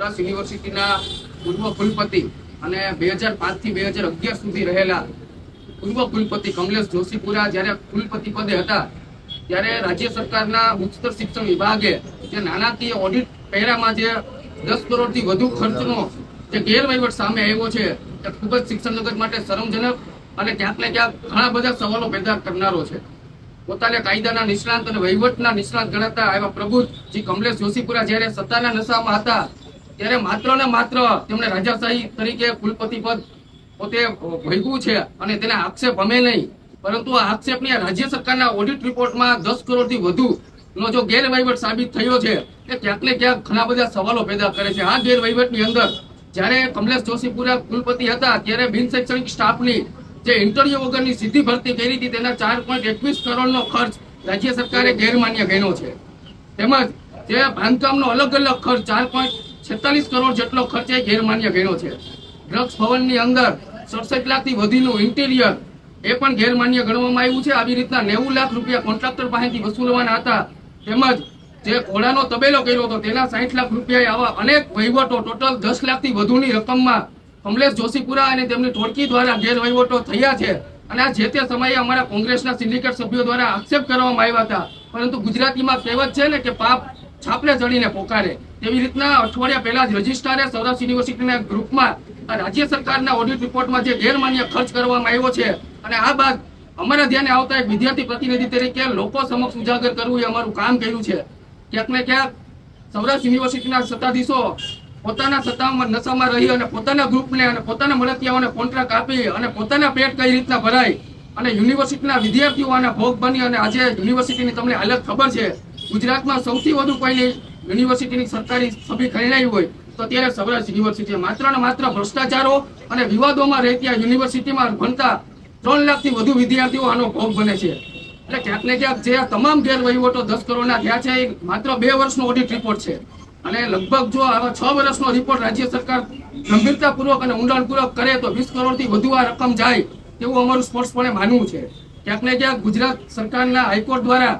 સૌરાષ્ટ્ર યુનિવર્સિટીના પૂર્વ કુલપતિ અને બે હજાર પાંચથી બે હજાર અગિયાર સુધી રહેલા પૂર્વ કુલપતિ કમલેશ જોશીપુરા જ્યારે કુલપતિ પદે હતા, ત્યારે રાજ્ય સરકારના ઉચ્ચતર શિક્ષણ વિભાગે જે નાણાકીય ઓડિટ પહેરામાં જે દસ કરોડથી વધુ ખર્ચનો જે ગેરવહીવટ સામે આવ્યો છે, તે ખૂબ જ શિક્ષણ જગત માટે શરમજનક અને ક્યાંક ને ક્યાંક ઘણા બધા સવાલો પેદા કરનારો છે. પોતાને કાયદાના નિષ્ણાંત અને વહીવટના નિષ્ણાંત ગણાતા એવા પ્રબુદ્ધજી કમલેશ જોશીપુરા જ્યારે સત્તાના નશામાં હતા ત્યારે માત્ર ને માત્ર તેમણે રાજાશાહી તરીકે કુલપતિ પદ પોતે ભોગવું છે અને તેને આક્ષેપ અમે નહીં. પરંતુ આ આક્ષેપની રાજ્ય સરકારના ઓડિટ રિપોર્ટમાં દસ કરોડથી વધુ નો જો ગેરવહીવટ સાબિત થયો છે, તે ક્યાંક ને ક્યાંક ઘણા બધા સવાલો પેદા કરે છે. આ ગેરવહીવટની અંદર જ્યારે કમલેશ જોશીપુરા કુલપતિ હતા, ત્યારે બિન શૈક્ષણિક સ્ટાફની જે ઇન્ટરવ્યુ વગરની સીધી ભરતી કરી હતી, તેના ચાર પોઈન્ટ એકવીસ કરોડનો ખર્ચ રાજ્ય સરકારે ગેરમાન્ય ગણ્યો છે. તેમજ જે બાંધકામનો અલગ અલગ ખર્ચ, ચાર પોઈન્ટ છેતાલીસ કરોડ જેટલો ખર્ચ ગેરમાન્ય ગણ્યો છે. ડ્રગ્સ ભવનની અંદર સડસઠ લાખથી વધુનું ઇન્ટિરિયર એ પણ ગેરમાન્ય ગણવામાં આવ્યું છે. આવી રીતના નેવું લાખ રૂપિયા કોન્ટ્રાક્ટર પાસેથી વસૂલવાના હતા. તેમજ જે ઘોડાનો તબેલો કર્યો હતો, તેના સાઠ લાખ રૂપિયા આવા અનેક વહીવટો ટોટલ દસ લાખથી વધુની રકમમાં કમલેશ જોશીપુરા અને તેમની ટોળકી દ્વારા ગેરવહીવટો થયા છે. અને આ જે તે સમયે અમારા કોંગ્રેસના સિન્ડિકેટ સભ્યો દ્વારા આક્ષેપ કરવામાં આવ્યા હતા. પરંતુ ગુજરાતીમાં કહેવત છે ને કે પાપ છાપલે ચડીને પોકારે. તેવી રીતના અઠવાડિયા પહેલા જ રજિસ્ટ્રારે સૌરાષ્ટ્ર યુનિવર્સિટીના ગ્રુપમાં રાજ્ય સરકારના ઓડિટ રિપોર્ટમાં જે ગેરમાન્ય ખર્ચ કરવામાં આવ્યો છે અને આ બાદ અમારા ધ્યાને આવતા એક વિદ્યાર્થી પ્રતિનિધિ તરીકે લોકો સમક્ષ ઉજાગર કરવું એ અમારું કામ કર્યું છે. ક્યાંક ને ક્યાંક સૌરાષ્ટ્ર યુનિવર્સિટીના સત્તાધીશો પોતાના સત્તામાં નશામાં રહી અને પોતાના ગ્રુપને અને પોતાના મળતિયાઓને કોન્ટ્રાક્ટ આપી અને પોતાના પેટ કઈ રીતના ભરાય અને યુનિવર્સિટીના વિદ્યાર્થીઓ આના ભોગ બની અને આજે યુનિવર્સિટીની તમને હાલત ખબર છે. ગુજરાતમાં સૌથી વધુ કોઈની યુનિવર્સિટીની સરકારી છબી ખરીદાઈ હોય, તો ત્યારે સૌરાષ્ટ્ર યુનિવર્સિટી માત્ર ને માત્ર ભ્રષ્ટાચારો અને વિવાદોમાં રહેતી આ યુનિવર્સિટીમાં ભણતા ત્રણ લાખથી વધુ વિદ્યાર્થીઓ આનો ભોગ બને છે. એટલે ક્યાંક ને ક્યાંક જે તમામ ગેરવહીવટો દસ કરોડના થયા છે, એ માત્ર બે વર્ષનો ઓડિટ રિપોર્ટ છે. અને લગભગ જો આવા છ વર્ષનો રિપોર્ટ રાજ્ય સરકાર ગંભીરતાપૂર્વક અને ઊંડાણપૂર્વક કરે, તો વીસ કરોડથી વધુ આ રકમ જાય, તેવું અમારું સ્પષ્ટપણે માનવું છે. ક્યાંક ને ક્યાંક ગુજરાત સરકારના હાઈકોર્ટ દ્વારા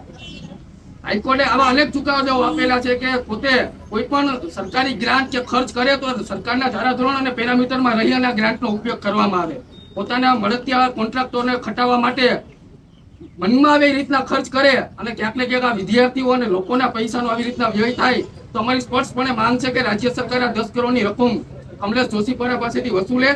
હાઈકોર્ટે આવા અનેક ચુકાદાઓ આપેલા છે કે પોતે કોઈ પણ સરકારી ગ્રાન્ટ કે ખર્ચ કરે તો સરકારના ધારાધોરણ અને પેરામીટરમાં રહી અને ગ્રાન્ટનો ઉપયોગ કરવામાં આવે. પોતાના મળતિયા કોન્ટ્રાક્ટોને ખટાવવા માટે મનમાં આવી રીતના ખર્ચ કરે અને ક્યાંક ને ક્યાંક આ વિદ્યાર્થીઓ અને લોકોના પૈસાનો આવી રીતના વ્યય થાય, તો અમારી સ્પષ્ટપણે માંગ છે કે રાજ્ય સરકાર આ દસ કરોડની રકમ કમલેશ જોશીપરા પાસેથી વસૂલે.